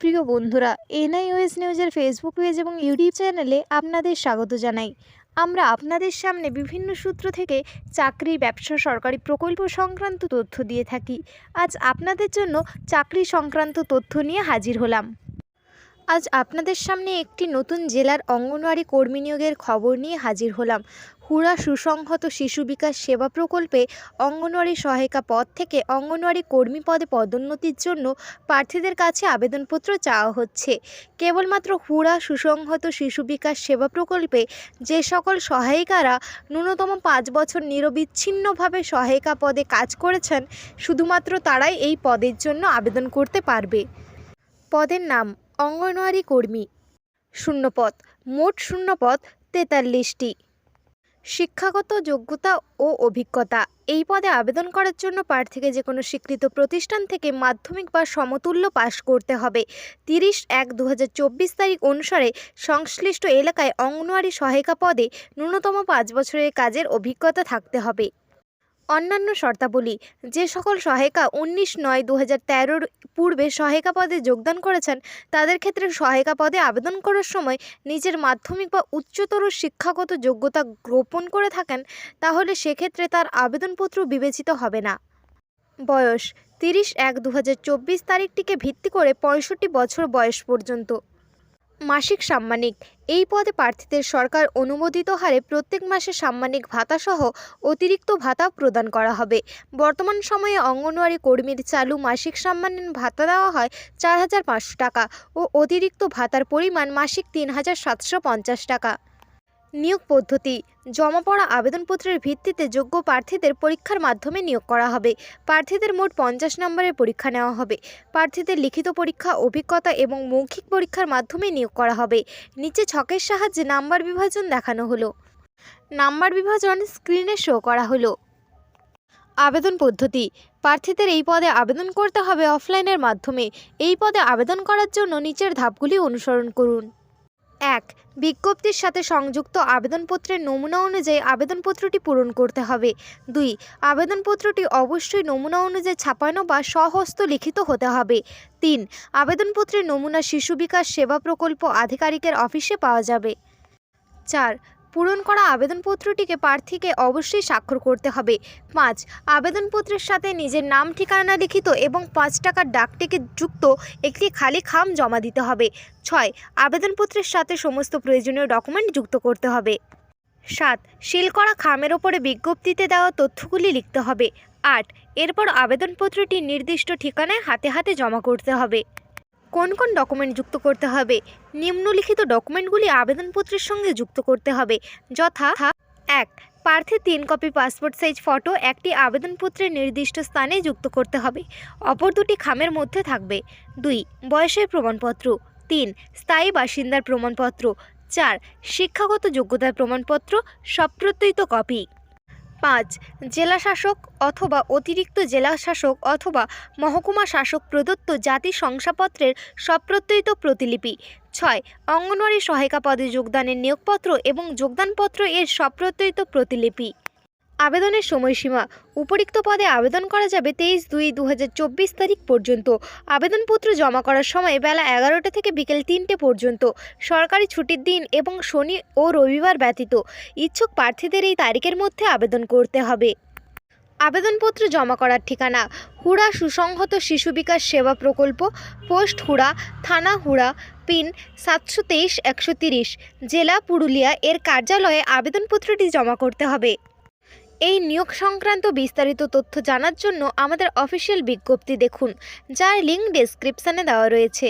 প্রিয় বন্ধুরা, এনআইওএস নিউজের ফেসবুক পেজ এবং ইউটিউব চ্যানেলে আপনাদের স্বাগত জানাই। আমরা আপনাদের সামনে বিভিন্ন সূত্র থেকে চাকরি, ব্যবসা, সরকারি প্রকল্প সংক্রান্ত তথ্য দিয়ে থাকি। আজ আপনাদের জন্য চাকরি সংক্রান্ত তথ্য নিয়ে হাজির হলাম। আজ আপনাদের সামনে একটি নতুন জেলার অঙ্গনওয়াড়ি কর্মী নিয়োগের খবর নিয়ে হাজির হলাম। হুড়া সুসংহত শিশু বিকাশ সেবা প্রকল্পে অঙ্গনওয়াড়ি সহায়িকা পদ থেকে অঙ্গনওয়াড়ি কর্মী পদে পদোন্নতির জন্য প্রার্থীদের কাছে আবেদনপত্র চাওয়া হচ্ছে। কেবলমাত্র হুড়া সুসংহত শিশু বিকাশ সেবা প্রকল্পে যে সকল সহায়িকারা ন্যূনতম পাঁচ বছর নিরবিচ্ছিন্নভাবে সহায়িকা পদে কাজ করেছেন, শুধুমাত্র তারাই এই পদের জন্য আবেদন করতে পারবে। পদের নাম, অঙ্গনওয়াড়ি কর্মী। শূন্যপদ, মোট শূন্যপদ তেতাল্লিশটি। শিক্ষাগত যোগ্যতা ও অভিজ্ঞতা। এই পদে আবেদন করার জন্য প্রার্থীকে যে কোনো স্বীকৃত প্রতিষ্ঠান থেকে মাধ্যমিক বা সমতুল্য পাশ করতে হবে। তিরিশ এক দু তারিখ অনুসারে সংশ্লিষ্ট এলাকায় অঙ্গনওয়াড়ি সহায়িকা পদে ন্যূনতম পাঁচ বছরের কাজের অভিজ্ঞতা থাকতে হবে। অন্যান্য শর্তাবলী, যে সকল সহায়িকা উনিশ নয় দু হাজার তেরোর পূর্বে সহায়িকা পদে যোগদান করেছেন, তাদের ক্ষেত্রে সহায়িকা পদে আবেদন করার সময় নিজের মাধ্যমিক বা উচ্চতর শিক্ষাগত যোগ্যতা গোপন করে থাকেন, তাহলে সেক্ষেত্রে তার আবেদনপত্র বিবেচিত হবে না। বয়স, তিরিশ এক দু তারিখটিকে ভিত্তি করে পঁয়ষট্টি বছর বয়স পর্যন্ত। মাসিক সাম্মানিক। এই পদে প্রার্থীদের সরকার অনুমোদিত হারে প্রত্যেক মাসে সাম্মানিক ভাতাসহ অতিরিক্ত ভাতা প্রদান করা হবে। বর্তমান সময়ে অঙ্গনওয়াড়ি কর্মীর চালু মাসিক সাম্মানিক ভাতা দেওয়া হয় চার হাজার পাঁচশো টাকা ও অতিরিক্ত ভাতার পরিমাণ মাসিক তিন হাজার সাতশো পঞ্চাশ টাকা। নিয়োগ পদ্ধতি। জমা পড়া আবেদনপত্রের ভিত্তিতে যোগ্য প্রার্থীদের পরীক্ষার মাধ্যমে নিয়োগ করা হবে। প্রার্থীদের মোট পঞ্চাশ নম্বরের পরীক্ষা নেওয়া হবে। প্রার্থীদের লিখিত পরীক্ষা, অভিজ্ঞতা এবং মৌখিক পরীক্ষার মাধ্যমে নিয়োগ করা হবে। নিচে ছকের সাহায্যে নাম্বার বিভাজন দেখানো হলো। নাম্বার বিভাজন স্ক্রিনে শো করা হলো। আবেদন পদ্ধতি। প্রার্থীদের এই পদে আবেদন করতে হবে অফলাইনের মাধ্যমে। এই পদে আবেদন করার জন্য নিচের ধাপগুলি অনুসরণ করুন। এক, বিজ্ঞপ্তির সাথে সংযুক্ত আবেদনপত্রের নমুনা অনুযায়ী আবেদনপত্রটি পূরণ করতে হবে। দুই, আবেদনপত্রটি অবশ্যই নমুনা অনুযায়ী ছাপানো বা স্বহস্ত লিখিত হতে হবে। তিন, আবেদনপত্রের নমুনা শিশু বিকাশ সেবা প্রকল্প আধিকারিকের অফিসে পাওয়া যাবে। চার পূরণ করা আবেদনপত্রটিকে প্রার্থীকে অবশ্যই স্বাক্ষর করতে হবে। পাঁচ, আবেদনপত্রের সাথে নিজের নাম, ঠিকানা লিখিত এবং পাঁচ টাকার ডাকটিকিট যুক্ত একটি খালি খাম জমা দিতে হবে। ছয়, আবেদনপত্রের সাথে সমস্ত প্রয়োজনীয় ডকুমেন্ট যুক্ত করতে হবে। সাত, সিল করা খামের ওপরে বিজ্ঞপ্তিতে দেওয়া তথ্যগুলি লিখতে হবে। আট, এরপর আবেদনপত্রটি নির্দিষ্ট ঠিকানায় হাতে হাতে জমা করতে হবে। কোন কোন ডকুমেন্ট যুক্ত করতে হবে? নিম্নলিখিত ডকুমেন্টগুলি আবেদনপত্রের সঙ্গে যুক্ত করতে হবে। যথা এক, প্রার্থীর তিন কপি পাসপোর্ট সাইজ ফটো একটি আবেদনপত্রের নির্দিষ্ট স্থানে যুক্ত করতে হবে। অপর দুটি খামের মধ্যে থাকবে। দুই, বয়সের প্রমাণপত্র। তিন, স্থায়ী বাসিন্দার প্রমাণপত্র। চার, শিক্ষাগত যোগ্যতার প্রমাণপত্র, সপ্রত্যয়িত কপি পাঁচ, জেলাশাসক অথবা অতিরিক্ত জেলাশাসক অথবা মহকুমা শাসক প্রদত্ত জাতি শংসাপত্রের সপ্রত্যয়িত প্রতিলিপি। ছয়, অঙ্গনওয়াড়ি সহায়িকা পদে যোগদানের নিয়োগপত্র এবং যোগদানপত্র এর সপ্রত্যয়িত প্রতিলিপি। আবেদনের সময়সীমা। উপরিক্ত পদে আবেদন করা যাবে তেইশ দুই দু তারিখ পর্যন্ত। আবেদনপত্র জমা করার সময় বেলা এগারোটা থেকে বিকেল তিনটে পর্যন্ত। সরকারি ছুটির দিন এবং শনি ও রবিবার ব্যতীত। ইচ্ছুক প্রার্থীদের এই তারিখের মধ্যে আবেদন করতে হবে। আবেদনপত্র জমা করার ঠিকানা হুড়া সুসংহত শিশু বিকাশ সেবা প্রকল্প, পোস্ট হুড়া, থানা হুড়া, পিন সাতশো তেইশ একশো তিরিশ, জেলা পুরুলিয়া এর কার্যালয়ে আবেদনপত্রটি জমা করতে হবে। এই নিয়োগ সংক্রান্ত বিস্তারিত তথ্য জানার জন্য আমাদের অফিসিয়াল বিজ্ঞপ্তি দেখুন, যার লিঙ্ক ডেসক্রিপশানে দেওয়া রয়েছে।